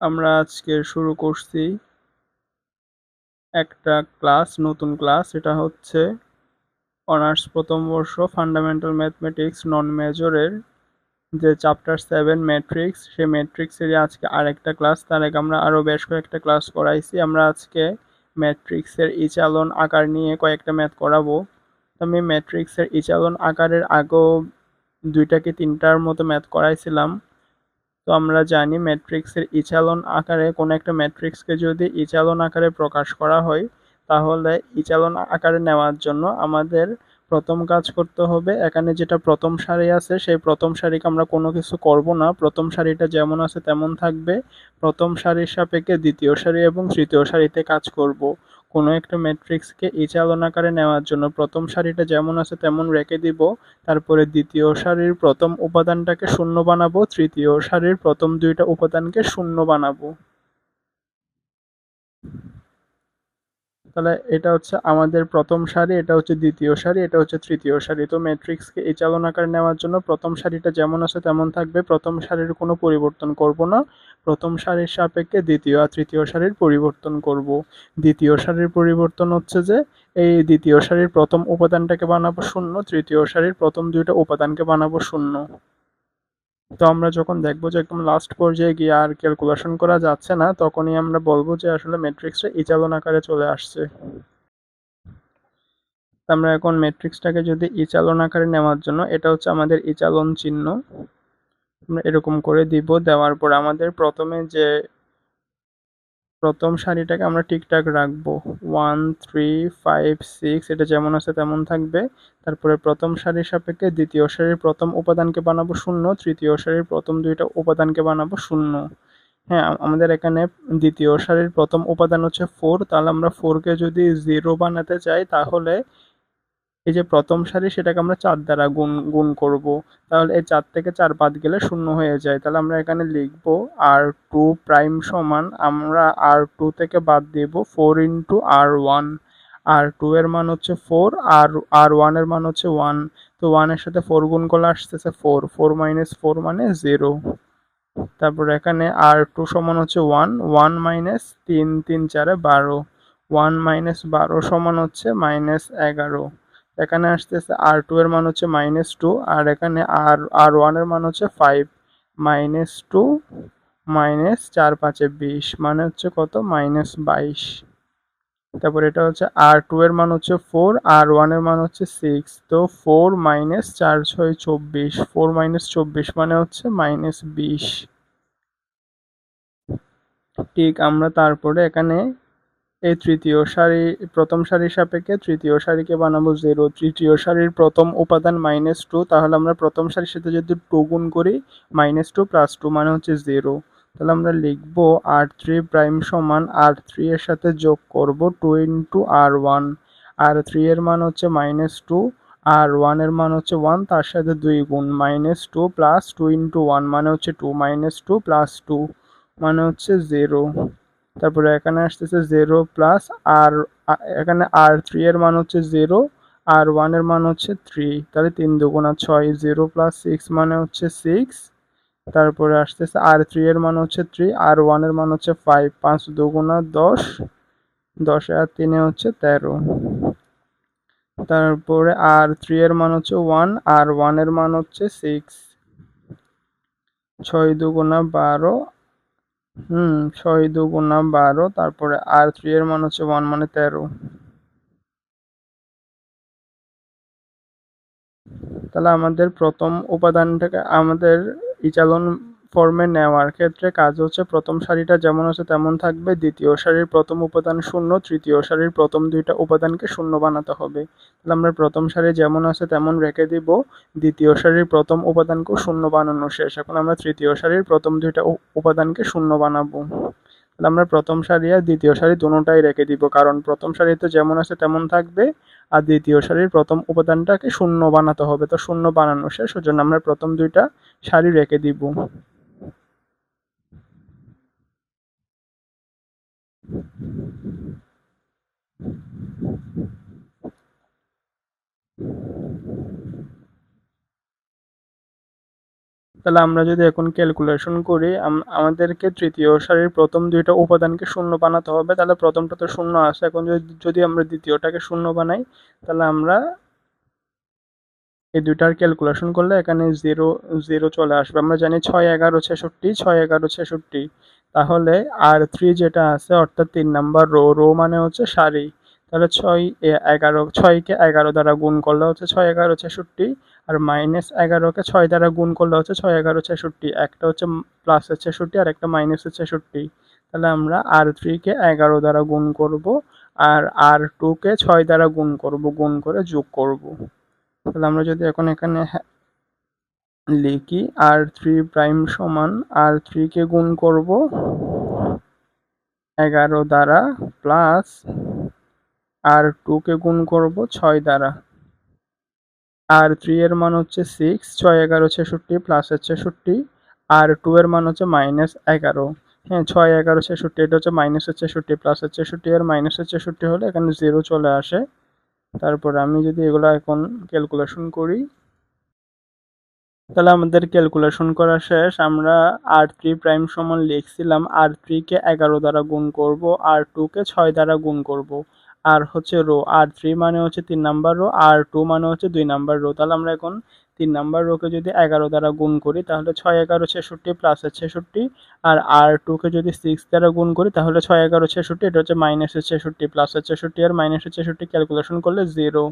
আমরা আজকে শুরু করছি একটা ক্লাস, নতুন ক্লাস। এটা হচ্ছে অনার্স প্রথম বর্ষ ফান্ডামেন্টাল ম্যাথমেটিক্স নন মেজরের যে চ্যাপ্টার সেভেন ম্যাট্রিক্স সেই ম্যাট্রিক্সেরই আজকে আরেকটা ক্লাস তার আগে আমরা আরও বেশ কয়েকটা ক্লাস করাইছি। আমরা আজকে ম্যাট্রিক্সের ইচালন আকার নিয়ে কয়েকটা ম্যাথ করাবো। আমি ম্যাট্রিক্সের ইচালন আকারের আগেও দুইটা কি তিনটার মতো ম্যাথ করাইছিলাম। তো আমরা জানি ম্যাট্রিক্সের ইচালন আকারে কোনো একটা ম্যাট্রিক্সকে যদি ইচালন আকারে প্রকাশ করা হয়, তাহলে ইচালন আকারে নেওয়ার জন্য আমাদের প্রথম কাজ করতে হবে। এখানে যেটা প্রথম সারি আছে, সেই প্রথম সারিকে আমরা কোনো কিছু করব না। প্রথম সারিটা যেমন আছে তেমন থাকবে। প্রথম সারির সাপেক্ষে দ্বিতীয় সারি এবং তৃতীয় সারিতে কাজ করব। কোনো একটা ম্যাট্রিক্সকে এচালন আকারে নেওয়ার জন্য প্রথম সারিটা যেমন আছে তেমন রেখে দিব, তারপরে দ্বিতীয় সারির প্রথম উপাদানটাকে শূন্য বানাবো, তৃতীয় সারির প্রথম দুইটা উপাদানকে শূন্য বানাবো। তাহলে এটা হচ্ছে আমাদের প্রথম সারি, এটা হচ্ছে দ্বিতীয় সারি, এটা হচ্ছে তৃতীয় সারি। তো ম্যাট্রিক্সকে এই চালন আকারে নেওয়ার জন্য প্রথম সারিটা যেমন আছে তেমন থাকবে। প্রথম সারির কোনো পরিবর্তন করব না। প্রথম সারির সাপেক্ষে দ্বিতীয় আর তৃতীয় সারির পরিবর্তন করব। দ্বিতীয় সারির পরিবর্তন হচ্ছে যে, এই দ্বিতীয় সারির প্রথম উপাদানটাকে বানাবো শূন্য, তৃতীয় সারির প্রথম দুইটা উপাদানকে বানাবো শূন্য। তো আমরা যখন দেখব যে একদম লাস্ট পর্যায়ে গিয়ে আর ক্যালকুলেশন করা যাচ্ছে না, তখনই আমরা বলব যে আসলে ম্যাট্রিক্সটা ইচালন আকারে চলে আসছে। আমরা এখন ম্যাট্রিক্সটাকে যদি ইচালন আকারে নেওয়ার জন্য, এটা হচ্ছে আমাদের ইচালন চিহ্ন। আমরা এরকম করে দিব, দেওয়ার পর আমাদের প্রথমে যে প্রথম সারিটাকে আমরা ঠিকঠাক রাখব। ওয়ান, থ্রি, ফাইভ, সিক্স, এটা যেমন আছে তেমন থাকবে। তারপরে প্রথম সারির সাপেক্ষে দ্বিতীয় সারির প্রথম উপাদানকে বানাবো শূন্য, তৃতীয় সারির প্রথম দুইটা উপাদানকে বানাবো শূন্য। হ্যাঁ আমাদের এখানে দ্বিতীয় সারির প্রথম উপাদান হচ্ছে ফোর তাহলে আমরা ফোরকে যদি জিরো বানাতে চাই, তাহলে এই যে প্রথম সারি সেটাকে আমরা চার দ্বারা গুণ গুণ করব। তাহলে এই চার থেকে চার বাদ গেলে শূন্য হয়ে যায়। তাহলে আমরা এখানে লিখব আর টু প্রাইম সমান আমরা আর টু থেকে বাদ দিব four into R one R two এর মান হচ্ছে ফোর আর আর ওয়ানের মান হচ্ছে ওয়ান তো ওয়ানের সাথে ফোর গুণ করলে আসতেছে ফোর ফোর মাইনাস ফোর মানে জিরো তারপর এখানে আর টু সমান হচ্ছে ওয়ান ওয়ান মাইনাস তিন তিন, চারে বারো। ওয়ান মাইনাস বারো সমান হচ্ছে মাইনাস এগারো। এখানে আসতেছে আর টু এর মান হচ্ছে মাইনাস টু আর এখানে আর আর ওয়ানের মান হচ্ছে ফাইভ মাইনাস টু মাইনাস চার, পাঁচে বিশ মানে হচ্ছে কত? মাইনাস বাইশ। তারপর এটা হচ্ছে আর টু এর মান হচ্ছে ফোর আর ওয়ানের মান হচ্ছে সিক্স তো ফোর মাইনাস চার, ছয়, চব্বিশ ফোর মাইনাস চব্বিশ মানে হচ্ছে মাইনাস বিশ। ঠিক, আমরা তারপরে এখানে এই তৃতীয় সারি, প্রথম সারির সাপেক্ষে তৃতীয় সারিকে বানাবো জিরো তৃতীয় সারির প্রথম উপাদান মাইনাস টু তাহলে আমরা প্রথম সারির সাথে যদি টু গুণ করি মাইনাস টু প্লাস টু মানে হচ্ছে জিরো তাহলে আমরা লিখব আর থ্রি প্রাইম সমান আর থ্রি এর সাথে যোগ করব two into R one R three এর মান হচ্ছে মাইনাস টু আর ওয়ানের মান হচ্ছে ওয়ান তার সাথে দুই গুণ minus two plus two into one মানে হচ্ছে two minus two plus two মানে হচ্ছে জিরো তারপরে এখানে আসতেছে জিরো প্লাস আর এখানে আর থ্রি এর মান হচ্ছে জিরো আর ওয়ানের মান হচ্ছে থ্রি তাহলে তিন দুগুণা ছয় জিরো প্লাস সিক্স মানে হচ্ছে সিক্স তারপরে আসতেছে আর থ্রি এর মান হচ্ছে থ্রি আর ওয়ানের মান হচ্ছে ফাইভ পাঁচ দুগুণা দশ দশ আর তিনে হচ্ছে তেরো, তারপরে আর থ্রি এর মান হচ্ছে ওয়ান আর ওয়ানের মান হচ্ছে সিক্স ছয় দুগুণা বারো হুম, ছয় দুগুণা বারো, তারপরে আর থ্রি এর মান হচ্ছে ওয়ান মানে তেরো। তাহলে আমাদের প্রথম উপাদানটাকে আমাদের ইচালন ফর্মে নেওয়ার ক্ষেত্রে কাজ হচ্ছে প্রথম সারিটা যেমন আছে তেমন থাকবে। দ্বিতীয় সারির প্রথম উপাদান শূন্য, তৃতীয় সারির প্রথম দুইটা উপাদানকে শূন্য বানাতে হবে। তাহলে আমরা প্রথম সারি যেমন আছে তেমন রেখে দিব। দ্বিতীয় সারির প্রথম উপাদানকেও শূন্য বানানো শেষ। এখন আমরা তৃতীয় সারির প্রথম দুইটা উপাদানকে শূন্য বানাবো। তাহলে আমরা প্রথম সারি আর দ্বিতীয় সারি দুটোটাই রেখে দিব। কারণ প্রথম সারিতে যেমন আছে তেমন থাকবে আর দ্বিতীয় সারির প্রথম উপাদানটাকে শূন্য বানাতে হবে। তো শূন্য বানানো শেষ। ওই জন্য আমরা প্রথম দুইটা সারি রেখে দিব। তাহলে আমরা যদি এখন ক্যালকুলেশন করি আমাদেরকে তৃতীয় সারির প্রথম দুইটা উপাদানকে শূন্য বানাতে হবে। তাহলে প্রথমটা তো শূন্য আসে এখন যদি যদি আমরা দ্বিতীয়টাকে শূন্য বানাই, তাহলে আমরা এই দুইটার ক্যালকুলেশন করলে এখানে জিরো জিরো চলে আসবে। আমরা জানি ছয় এগারো ছেষট্টি, ছয় এগারো ছেষট্টি। তাহলে আর থ্রি যেটা আছে, অর্থাৎ তিন নাম্বার রো রো মানে হচ্ছে সারি। তাহলে ছয় এগারো, ছয়কে এগারো দ্বারা গুণ করলে হচ্ছে ছয় এগারো ছেষট্টি, আর মাইনাস এগারোকে ছয় দ্বারা গুণ করলে হচ্ছে ছয় এগারো ছেষট্টি। একটা হচ্ছে প্লাসের ছেষট্টি, আর একটা মাইনাসের ছেষট্টি। তাহলে আমরা আর থ্রিকে এগারো দ্বারা গুণ করব, আর আর টুকে ছয় দ্বারা গুণ করব, গুণ করে যোগ করব। তাহলে আমরা যদি এখন এখানে লিখি আর থ্রি প্রাইম সমান আর থ্রিকে গুণ করব এগারো দ্বারা প্লাস আর টুকে গুণ করব ছয় দ্বারা। আর থ্রি এর মান হচ্ছে সিক্স ছয় এগারো ছেষট্টি প্লাসের ছেষট্টি। আর টু এর মান হচ্ছে মাইনাস এগারো। হ্যাঁ ছয় এগারো ছেষট্টি, এটা হচ্ছে মাইনাসের ছেষট্টি প্লাসের ছেষট্টি, আর মাইনাসের ছেষট্টি হলে এখানে জিরো চলে আসে। তারপর আমি যদি এগুলো এখন ক্যালকুলেশন করি তাহলে আমাদের ক্যালকুলেশন করা শেষ। আমরা আর থ্রি প্রাইম সমান লিখছিলাম। আর থ্রিকে এগারো দ্বারা গুণ করব আর টুকে ছয় দ্বারা গুণ করব। আর হচ্ছে রো। আর থ্রি মানে হচ্ছে তিন নাম্বার রো। আর টু মানে হচ্ছে দুই নাম্বার রো। তাহলে আমরা এখন তিন নাম্বার রোকে যদি এগারো দ্বারা গুণ করি, তাহলে ছয় এগারো ছেষট্টি প্লাসের ছেষট্টি। আর আর টুকে যদি সিক্স দ্বারা গুণ করি, তাহলে ছয় এগারো ছেষট্টি। এটা হচ্ছে মাইনাসের ছেষট্টি প্লাসের ছেষট্টি। আর মাইনাসের ছেষট্টি ক্যালকুলেশন করলে জিরো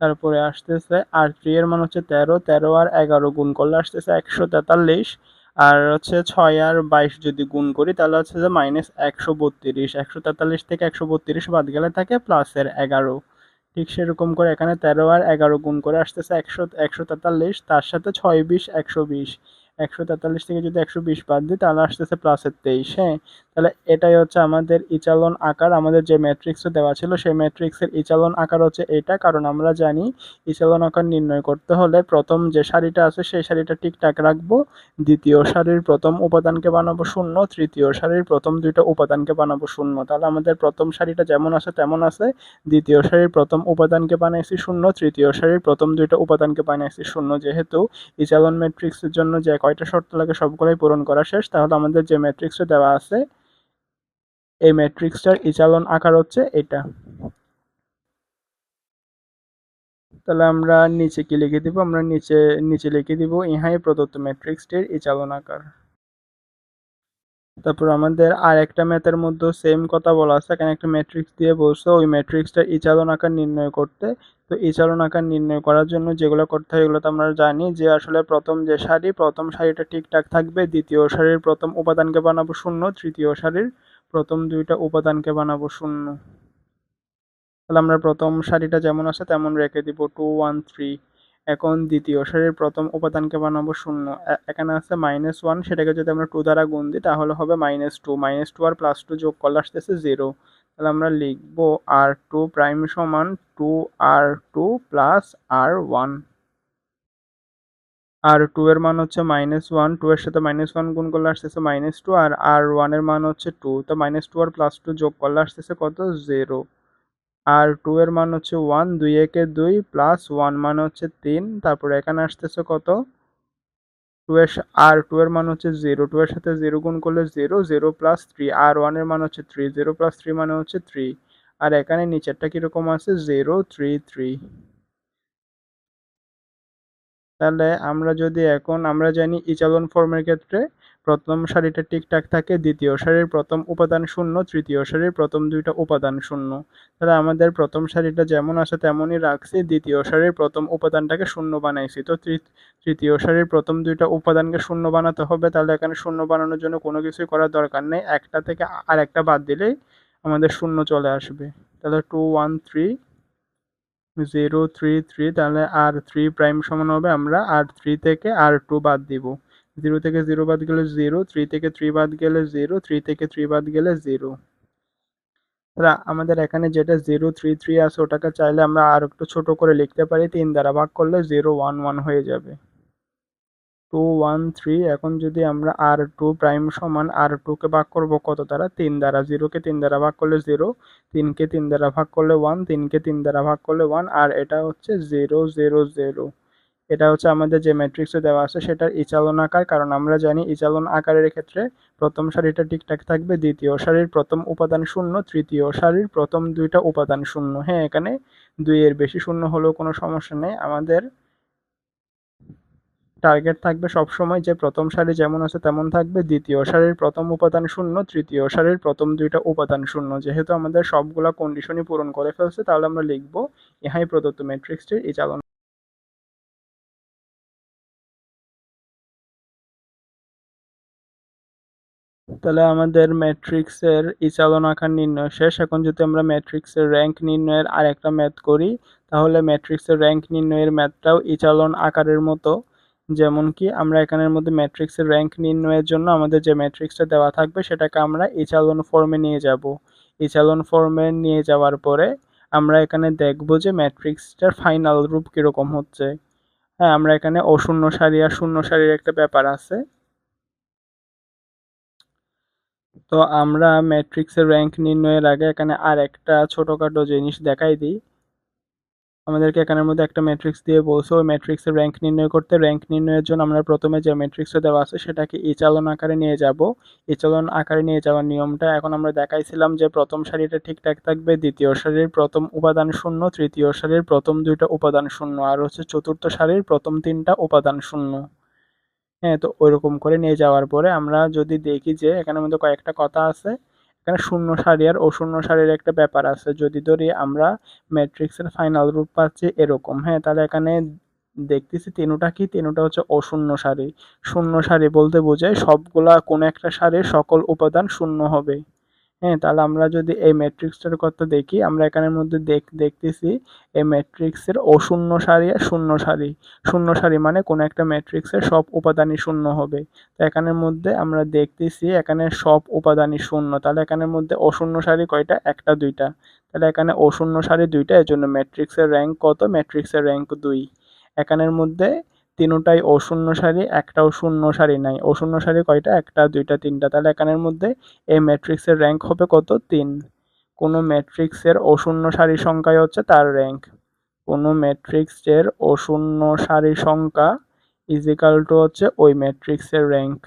তারপরে আসতেছে আর থ্রি এর মান হচ্ছে তেরো তেরো আর এগারো গুণ করলে আসতেছে একশো তেতাল্লিশ। আর হচ্ছে ছয় আর বাইশ যদি গুণ করি, তাহলে হচ্ছে যে মাইনাস একশো বত্রিশ। একশো তেতাল্লিশ থেকে একশো বত্রিশ বাদ গেলে থাকে প্লাসের এগারো। ঠিক সেরকম করে এখানে তেরো আর এগারো গুণ করে আসতেছে একশো একশো তেতাল্লিশ। তার সাথে ছয় বিশ, একশো বিশ। একশো তেতাল্লিশ থেকে যদি একশো বিশ বাদ দিই, তাহলে আসতেছে প্লাসের তেইশ। হ্যাঁ? তাহলে এটাই হচ্ছে আমাদের ইচালন আকার, আমাদের যে ম্যাট্রিক্সে দেওয়া ছিল সেই ম্যাট্রিক্সের ইচালন আকার হচ্ছে এটা। কারণ আমরা জানি ইচালন আকার নির্ণয় করতে হলে প্রথম যে সারিটা আছে সেই সারিটা ঠিকঠাক রাখব। দ্বিতীয় সারির প্রথম উপাদানকে বানাবো শূন্য, তৃতীয় সারির প্রথম দুইটা উপাদানকে বানাবো শূন্য। তাহলে আমাদের প্রথম সারিটা যেমন আছে তেমন আছে। দ্বিতীয় সারির প্রথম উপাদানকে বানাইছি শূন্য, তৃতীয় সারির প্রথম দুইটা উপাদানকে বানাইছি শূন্য। যেহেতু ইচালন ম্যাট্রিক্সের জন্য যে কয়টা শর্ত লাগে সবগুলোই পূরণ করা শেষ, তাহলে আমাদের যে ম্যাট্রিক্সটা দেওয়া আছে এই ম্যাট্রিক্সটার ইচালন আকার হচ্ছে এটা। তাহলে আমরা নিচে কি লিখে দিব? আমরা নিচে নিচে লিখে দিব ইহাই প্রদত্ত ম্যাট্রিক্সটির ইচালন আকার। তারপর আমাদের আর একটা ম্যাথের মধ্যে সেম কথা বলা আছে। এখানে একটা ম্যাট্রিক্স দিয়ে বলছে, ওই ম্যাট্রিক্সটার ইচালন আকার নির্ণয় করতে। তো ইচালন আকার নির্ণয় করার জন্য যেগুলো করতে হয়, এগুলো তো আমরা জানি যে আসলে প্রথম যে সারি, প্রথম সারিটা ঠিকঠাক থাকবে, দ্বিতীয় সারির প্রথম উপাদানকে বানাবো শূন্য, তৃতীয় সারির প্রথম দুইটা উপাদানকে বানাবো শূন্য। তাহলে আমরা প্রথম সারিটা যেমন আছে তেমন রেখে দিব টু ওয়ান থ্রি এখন দ্বিতীয় সারির প্রথম উপাদানকে বানাবো শূন্য। এখানে আছে মাইনাস ওয়ান সেটাকে যদি আমরা টু দ্বারা গুণ দিই, তাহলে হবে মাইনাস টু মাইনাস টু আর প্লাস টু যোগ করলে আসতেছে জিরো তাহলে আমরা লিখব আর টু প্রাইম সমান two R two plus R one R two এর মান হচ্ছে মাইনাস ওয়ান টু এর সাথে মাইনাস ওয়ান গুণ করলে আসতেছে মাইনাস টু আর আর ওয়ানের মান হচ্ছে টু তো মাইনাস টু আর প্লাস টু যোগ করলে আসতেছে কত? জিরো আর টু এর মান হচ্ছে ওয়ান দুই একে দুই প্লাস ওয়ান মান হচ্ছে তিন, তারপরে এখানে আসতেছে কত? টু এর আর টু এর মান হচ্ছে জিরো টু এর সাথে জিরো গুণ করলে zero zero plus three R ওয়ানের মান হচ্ছে থ্রি জিরো প্লাস থ্রি মানে হচ্ছে থ্রি আর এখানে নিচেরটা কীরকম আছে? জিরো থ্রি থ্রি তাহলে আমরা যদি এখন, আমরা জানি ইচালন ফর্মের ক্ষেত্রে প্রথম সারিটা ঠিকঠাক থাকে, দ্বিতীয় সারির প্রথম উপাদান শূন্য, তৃতীয় সারির প্রথম দুইটা উপাদান শূন্য। তাহলে আমাদের প্রথম সারিটা যেমন আছে তেমনই রাখছি, দ্বিতীয় সারির প্রথম উপাদানটাকে শূন্য বানাইছি। তো তৃতীয় সারির প্রথম দুইটা উপাদানকে শূন্য বানাতে হবে, তাহলে এখানে শূন্য বানানোর জন্য কোনো কিছুই করার দরকার নেই। একটা থেকে আর একটা বাদ দিলেই আমাদের শূন্য চলে আসবে। তাহলে two one three zero three three তাহলে আর থ্রি প্রাইম সমান হবে, আমরা আর থ্রি থেকে আর টু বাদ দিব। জিরো থেকে জিরো বাদ গেলে জিরো থ্রি থেকে থ্রি বাদ গেলে জিরো থ্রি থেকে থ্রি বাদ গেলে জিরো আমাদের এখানে যেটা জিরো থ্রি থ্রি আছে, ওটাকে চাইলে আমরা আর একটু ছোট করে লিখতে পারি, তিন দ্বারা ভাগ করলে জিরো ওয়ান ওয়ান হয়ে যাবে। টু ওয়ান থ্রি এখন যদি আমরা আর টু প্রাইম সমান আর টুকে ভাগ করব কত দ্বারা? তিন দ্বারা। জিরোকে তিন দ্বারা ভাগ করলে জিরো তিনকে তিন দ্বারা ভাগ করলে ওয়ান তিনকে তিন দ্বারা ভাগ করলে ওয়ান আর এটা হচ্ছে জিরো জিরো জিরো এটা হচ্ছে আমাদের যে ম্যাট্রিক্সে দেওয়া আছে, সেটার ইচালন আকার, কারণ আমরা জানি ইচালন আকারের ক্ষেত্রে প্রথম সারিটা ঠিকঠাক থাকবে, দ্বিতীয় সারির প্রথম উপাদান শূন্য, তৃতীয় সারির প্রথম দুইটা উপাদান শূন্য। হ্যাঁ এখানে দুইয়ের বেশি শূন্য হলেও কোনো সমস্যা নেই। আমাদের টার্গেট থাকবে সবসময় যে প্রথম সারি যেমন আছে তেমন থাকবে, দ্বিতীয় সারির প্রথম উপাদান শূন্য, তৃতীয় সারির প্রথম দুইটা উপাদান শূন্য। যেহেতু আমাদের সবগুলা কন্ডিশনই পূরণ করে ফেলছে, তাহলে আমরা লিখব ইহাই প্রদত্ত ম্যাট্রিক্সটির এই চালন। তাহলে আমাদের ম্যাট্রিক্সের ইচালন আকার নির্ণয় শেষ। এখন যদি আমরা ম্যাট্রিক্সের র্যাঙ্ক নির্ণয়ের আর একটা ম্যাথ করি, তাহলে ম্যাট্রিক্সের র্যাঙ্ক নির্ণয়ের ম্যাথটাও ইচালন আকারের মতো। যেমন কি আমরা এখানের মধ্যে ম্যাট্রিক্সের র্যাঙ্ক নির্ণয়ের জন্য আমাদের যে ম্যাট্রিক্সটা দেওয়া থাকবে সেটাকে আমরা ইচালন ফর্মে নিয়ে যাব। ইচালন ফর্মে নিয়ে যাওয়ার পরে আমরা এখানে দেখব যে ম্যাট্রিক্সটার ফাইনাল রূপ কীরকম হচ্ছে। হ্যাঁ আমরা এখানে অশূন্য সারি আর শূন্য সারির একটা ব্যাপার আছে। তো আমরা ম্যাট্রিক্সের র্যাঙ্ক নির্ণয়ের আগে এখানে আর একটা ছোটোখাটো জিনিস দেখাই দিই। আমাদেরকে এখানের মধ্যে একটা ম্যাট্রিক্স দিয়ে বলছে, ওই ম্যাট্রিক্সের র্যাঙ্ক নির্ণয় করতে র্যাঙ্ক নির্ণয়ের জন্য আমরা প্রথমে যে ম্যাট্রিক্সটা দেওয়া আছে সেটাকে ইচালন আকারে নিয়ে যাব। ইচালন আকারে নিয়ে যাওয়ার নিয়মটা এখন আমরা দেখাইছিলাম যে প্রথম সারিটা ঠিকঠাক থাকবে, দ্বিতীয় সারির প্রথম উপাদান শূন্য, তৃতীয় সারির প্রথম দুইটা উপাদান শূন্য, আর হচ্ছে চতুর্থ সারির প্রথম তিনটা উপাদান শূন্য। হ্যাঁ তো ওইরকম করে নিয়ে যাওয়ার পরে আমরা যদি দেখি যে এখানের মধ্যে কয়েকটা কথা আছে এখানে শূন্য সারি আর অশূন্য সারির একটা ব্যাপার আছে। যদি ধরি আমরা ম্যাট্রিক্সের ফাইনাল রূপ পাচ্ছি এরকম। হ্যাঁ তাহলে এখানে দেখতেছি তিনোটা কি? তিনোটা হচ্ছে অশূন্য সারি। শূন্য সারি বলতে বোঝায় সবগুলা কোনো একটা সারির সকল উপাদান শূন্য হবে। হ্যাঁ তাহলে আমরা যদি এই ম্যাট্রিক্সটার কথা দেখি, আমরা এখানের মধ্যে দেখ, দেখতেছি এই ম্যাট্রিক্সের অশূন্য সারি আর শূন্য সারি। শূন্য সারি মানে কোনো একটা ম্যাট্রিক্সের সব উপাদানই শূন্য হবে। তো এখানের মধ্যে আমরা দেখতেছি এখানে সব উপাদানই শূন্য। তাহলে এখানের মধ্যে অশূন্য সারি কয়টা? একটা, দুইটা। তাহলে এখানে অশূন্য সারি, দুইটা এর জন্য ম্যাট্রিক্সের র্যাঙ্ক কত? ম্যাট্রিক্সের র্যাঙ্ক দুই। এখানের মধ্যে তিনোটাই অশূন্য সারি, একটাও শূন্য সারি নাই। অশূন্য সারি কয়টা? একটা, দুইটা, তিনটা। তাহলে এখানের মধ্যে এই ম্যাট্রিক্সের র্যাঙ্ক হবে কত? তিন। কোনো ম্যাট্রিক্সের অশূন্য সারি সংখ্যাই হচ্ছে তার র্যাঙ্ক কোনো ম্যাট্রিক্সের অশূন্য সারি সংখ্যা ইজিক্যাল টু হচ্ছে ওই ম্যাট্রিক্সের র্যাঙ্ক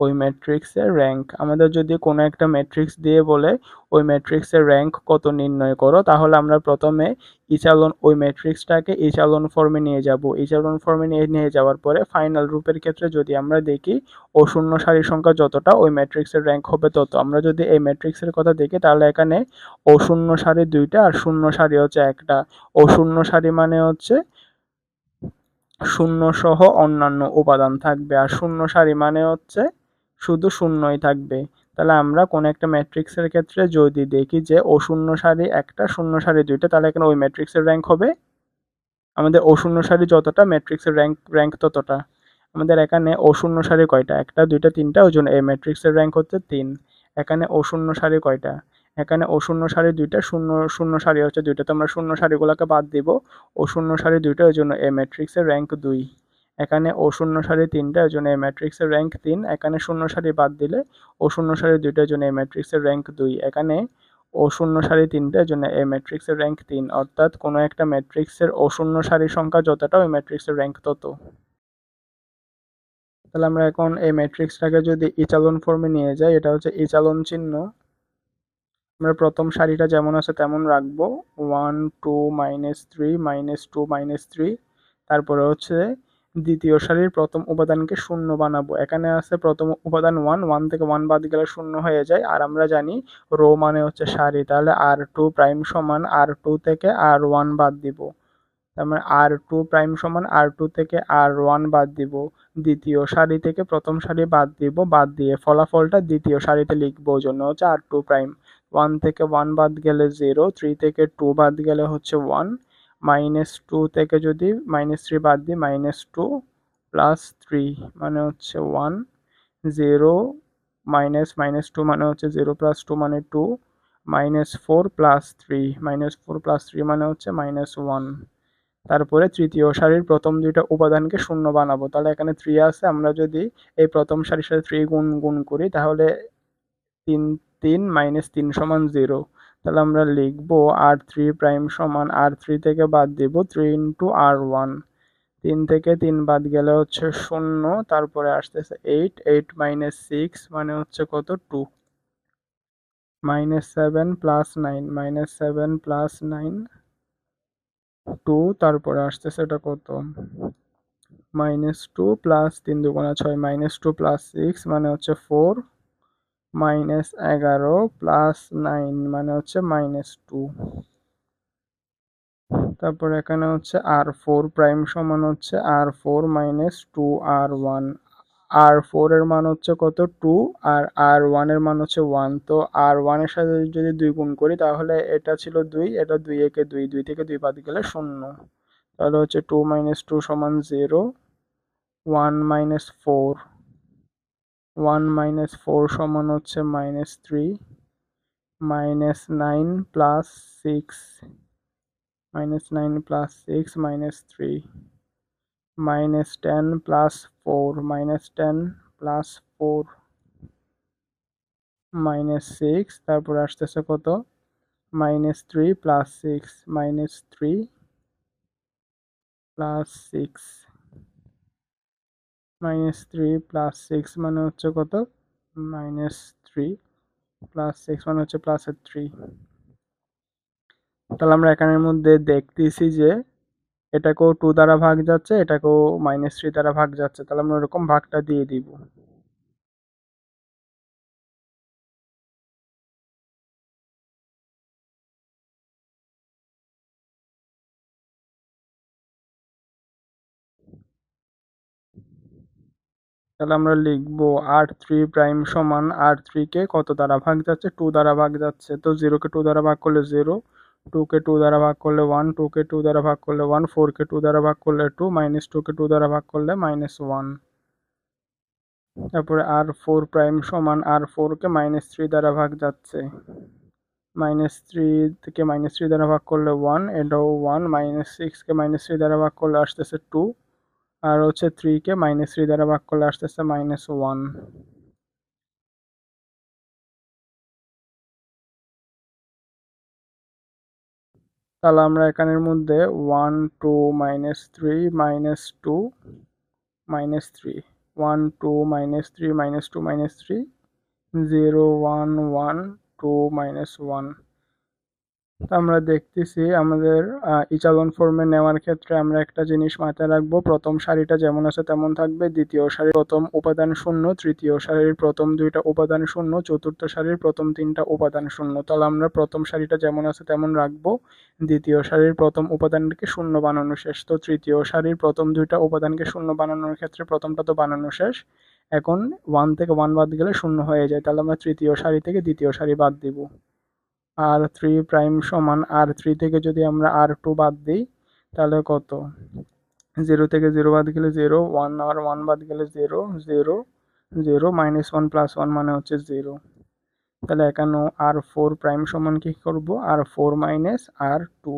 ওই ম্যাট্রিক্সের র্যাঙ্ক আমাদের যদি কোনো একটা ম্যাট্রিক্স দিয়ে বলে, ওই ম্যাট্রিক্সের র্যাঙ্ক কত নির্ণয় করো? তাহলে আমরা প্রথমে ইচালন ওই ম্যাট্রিক্সটাকে ইচালন ফর্মে নিয়ে যাব। ইচালন ফর্মে নিয়ে নিয়ে যাওয়ার পরে ফাইনাল রূপের ক্ষেত্রে যদি আমরা দেখি, ও শূন্য সারির সংখ্যা যতটা, ওই ম্যাট্রিক্সের র্যাঙ্ক হবে তত। আমরা যদি এই ম্যাট্রিক্সের কথা দেখি, তাহলে এখানে ও শূন্য সারি দুইটা আর শূন্য সারি হচ্ছে একটা। ও শূন্য সারি মানে হচ্ছে শূন্য সহ অন্যান্য উপাদান থাকবে। আর শূন্য সারি মানে হচ্ছে শুধু শূন্যই থাকবে। তাহলে আমরা কোনো একটা ম্যাট্রিক্সের ক্ষেত্রে যদি দেখি যে ও শূন্য সারি একটা, শূন্য সারি দুইটা, তাহলে এখানে ওই ম্যাট্রিক্সের র্যাঙ্ক হবে। আমাদের ও শূন্য সারি যতটা ম্যাট্রিক্সের র্যাঙ্ক র্যাঙ্ক ততটা। আমাদের এখানে ও শূন্য সারি কয়টা? একটা, দুইটা, তিনটা, ওই জন্য এই ম্যাট্রিক্সের র্যাঙ্ক হচ্ছে তিন। এখানে ও শূন্য সারি কয়টা? এখানে ও শূন্য সারি দুইটা, শূন্য শূন্য সারি হচ্ছে দুইটা। তো আমরা শূন্য সারিগুলোকে বাদ দিব। ও শূন্য সারি দুইটা, ওই জন্য এই ম্যাট্রিক্সের র্যাঙ্ক দুই। এখানে ও শূন্য সারি তিনটা জন্য এই ম্যাট্রিক্সের র্যাঙ্ক তিন। এখানে শূন্য সারি বাদ দিলে ও শূন্য সারি দুইটার জন্য এই ম্যাট্রিক্সের র্যাঙ্ক দুই। এখানে ও শূন্য সারি তিনটার জন্য এই ম্যাট্রিক্সের র্যাঙ্ক তিন। অর্থাৎ কোনো একটা ম্যাট্রিক্সের ও শূন্য সারি সংখ্যা যতটা, ওই ম্যাট্রিক্সের র্যাঙ্ক তত। তাহলে আমরা এখন এই ম্যাট্রিক্সটাকে যদি ইচালন ফর্মে নিয়ে যাই, এটা হচ্ছে ইচালন চিহ্ন। আমরা প্রথম সারিটা যেমন আছে তেমন রাখব। One two minus three minus two minus three তারপরে হচ্ছে দ্বিতীয় সারির প্রথম উপাদানকে শূন্য বানাবো। এখানে আছে প্রথম উপাদান ওয়ান ওয়ান থেকে ওয়ান বাদ গেলে শূন্য হয়ে যায়। আর আমরা জানি রো মানে হচ্ছে সারি। তাহলে আর টু প্রাইম সমান আর টু থেকে আর ওয়ান বাদ দিব। তার মানে আর টু প্রাইম সমান আর টু থেকে আর ওয়ান বাদ দিব। দ্বিতীয় সারি থেকে প্রথম সারি বাদ দিব, বাদ দিয়ে ফলাফলটা দ্বিতীয় সারিতে লিখব। জন্য হচ্ছে আর টু প্রাইম ওয়ান থেকে ওয়ান বাদ গেলে জিরো থ্রি থেকে টু বাদ গেলে হচ্ছে ওয়ান মাইনাস টু থেকে যদি মাইনাস থ্রি বাদ দিই মাইনাস টু প্লাস থ্রি মানে হচ্ছে one zero minus minus two মানে হচ্ছে জিরো প্লাস টু মানে two minus four plus three minus four plus three মানে হচ্ছে মাইনাস ওয়ান তারপরে তৃতীয় সারির প্রথম দুইটা উপাদানকে শূন্য বানাবো। তাহলে এখানে থ্রি আছে, আমরা যদি এই প্রথম সারির সাথে থ্রি গুণ গুণ করি, তাহলে তিন তিন মাইনাস তিন সমান জিরো তাহলে আমরা লিখব আর থ্রি প্রাইম সমান আর থ্রি থেকে বাদ দিব থ্রি ইন্টু আর ওয়ান তিন থেকে তিন বাদ গেলে হচ্ছে শূন্য, তারপরে আসতেছে এইট এইট মাইনাস সিক্স মানে হচ্ছে কত? Two minus seven plus nine minus seven plus nine two তারপরে আসতেছে এটা কত? মাইনাস টু প্লাস তিন দুগুণা ছয় মাইনাস টু প্লাস সিক্স মানে হচ্ছে ফোর মাইনাস এগারো প্লাস নাইন মানে হচ্ছে মাইনাস টু। তারপর এখানে হচ্ছে আর ফোর, প্রাইম সমান হচ্ছে R four minus two R one. R four এর মান হচ্ছে কত? টু। আর আর ওয়ানের মান হচ্ছে ওয়ান। তো আর ওয়ানের সাথে যদি দুই গুণ করি, তাহলে এটা ছিল দুই, এটা দুই একে দুই দুই থেকে দুই বাদ গেলে শূন্য। তাহলে হচ্ছে টু মাইনাস টু সমান zero, one minus four. One minus four সমান হচ্ছে minus three minus nine plus six minus 9 plus 6 minus 3 minus 10 plus 4 minus 10 plus 4 minus 6 তারপর আসতেছে কত minus 3 plus 6 minus 3 plus 6 minus 3 plus 6 মানে হচ্ছে কত? মাইনাস থ্রি প্লাস সিক্স মানে হচ্ছে প্লাসের থ্রি তাহলে আমরা এখানের মধ্যে দেখতেছি যে এটাকেও টু দ্বারা ভাগ যাচ্ছে, এটাকেও মাইনাস থ্রি দ্বারা ভাগ যাচ্ছে। তাহলে আমরা ওরকম ভাগটা দিয়ে দিব। তাহলে আমরা লিখব আর থ্রি প্রাইম সমান আর থ্রিকে কত দ্বারা ভাগ যাচ্ছে টু দ্বারা ভাগ যাচ্ছে তো জিরোকে টু দ্বারা ভাগ করলে জিরো টুকে টু দ্বারা ভাগ করলে ওয়ান টুকে টু দ্বারা ভাগ করলে ওয়ান ফোরকে টু দ্বারা ভাগ করলে টু মাইনাস টুকে টু দ্বারা ভাগ করলে মাইনাস ওয়ান তারপরে আর ফোর প্রাইম সমান আর ফোরকে মাইনাস থ্রি দ্বারা ভাগ যাচ্ছে মাইনাস থ্রি থেকে মাইনাস থ্রি দ্বারা ভাগ করলে ওয়ান এটাও ওয়ান মাইনাস সিক্সকে মাইনাস থ্রি দ্বারা ভাগ করলে আসতেছে টু আর হচ্ছে থ্রিকে মাইনাস থ্রি দ্বারা ভাগ করলে আসতেছে মাইনাস ওয়ান তাহলে আমরা এখানের মধ্যে one two minus three minus two minus three one two minus three minus two minus three zero one one two minus one আমরা দেখতেছি আমাদের ইচালন ফর্মে নেওয়ার ক্ষেত্রে আমরা একটা জিনিস মাথায় রাখব। প্রথম সারিটা যেমন আছে তেমন থাকবে। দ্বিতীয় সারির প্রথম উপাদান শূন্য, তৃতীয় সারির প্রথম দুইটা উপাদান শূন্য, চতুর্থ সারির প্রথম তিনটা উপাদান শূন্য। তাহলে আমরা প্রথম সারিটা যেমন আছে তেমন রাখব। দ্বিতীয় সারির প্রথম উপাদানকে শূন্য বানানো শেষ। তো তৃতীয় সারির প্রথম দুইটা উপাদানকে শূন্য বানানোর ক্ষেত্রে প্রথমটা তো বানানো শেষ। এখন ওয়ান থেকে ওয়ান বাদ গেলে শূন্য হয়ে যায়। তাহলে আমরা তৃতীয় সারি থেকে দ্বিতীয় সারি বাদ দিব। আর থ্রি প্রাইম সমান আর থ্রি থেকে যদি আমরা আর টু বাদ দিই, তাহলে কত? জিরো থেকে জিরো বাদ গেলে জিরো ওয়ান আর ওয়ান বাদ গেলে zero zero zero minus one plus one মানে হচ্ছে জিরো তাহলে এখানে আর ফোর প্রাইম সমান কি করব? R four minus R two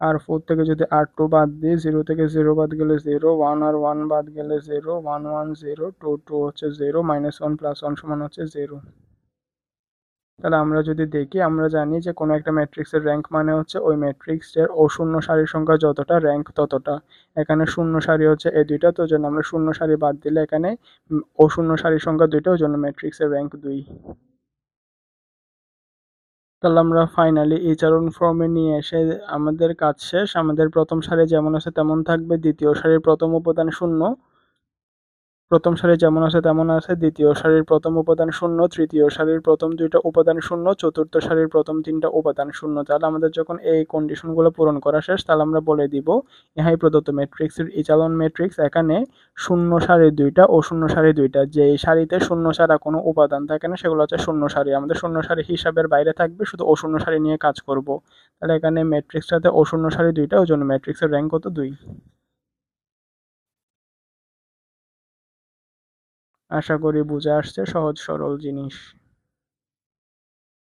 R four থেকে যদি আর টু বাদ দিই জিরো থেকে জিরো বাদ গেলে জিরো ওয়ান আর ওয়ান বাদ গেলে zero one one zero two two হচ্ছে zero minus one plus one সমান হচ্ছে জিরো তাহলে আমরা যদি দেখি, আমরা জানি যে কোনো একটা ম্যাট্রিক্সের র্যাঙ্ক মানে হচ্ছে ওই ম্যাট্রিক্সের অশূন্য সারির সংখ্যা যতটা র্যাঙ্ক ততটা। এখানে শূন্য সারি হচ্ছে এই দুইটা, তো জন্য আমরা শূন্য সারি বাদ দিলে এখানে অশূন্য সারির সংখ্যা দুইটা ওই জন্য ম্যাট্রিক্সের র্যাঙ্ক দুই। তাহলে আমরা ফাইনালি এই ফর্মে নিয়ে এসে আমাদের কাজ শেষ। আমাদের প্রথম সারি যেমন আছে তেমন থাকবে, দ্বিতীয় সারির প্রথম উপাদান শূন্য। প্রথম সারি যেমন আছে তেমন আছে, দ্বিতীয় সারির প্রথম উপাদান শূন্য, তৃতীয় সারির প্রথম দুইটা উপাদান শূন্য, চতুর্থ সারির প্রথম তিনটা উপাদান শূন্য। তাহলে আমাদের যখন এই কন্ডিশনগুলো পূরণ করা শেষ, তাহলে আমরা বলে দিব, ইহাই প্রদত্ত ম্যাট্রিক্সের ইচালন ম্যাট্রিক্স এখানে শূন্য সারি দুইটা ও শূন্য সারি দুইটা যে সারিতে শূন্য ছাড়া কোনো উপাদান থাকে না, সেগুলো হচ্ছে শূন্য সারি। আমাদের শূন্য সারি হিসাবের বাইরে থাকবে, শুধু অশূন্য সারি নিয়ে কাজ করব। তাহলে এখানে ম্যাট্রিক্সটাতে অশূন্য সারি দুইটা, ওই জন্য ম্যাট্রিক্সের র্যাঙ্ক কত? দুই। আশা করি বুঝে আসছে সহজ সরল জিনিস।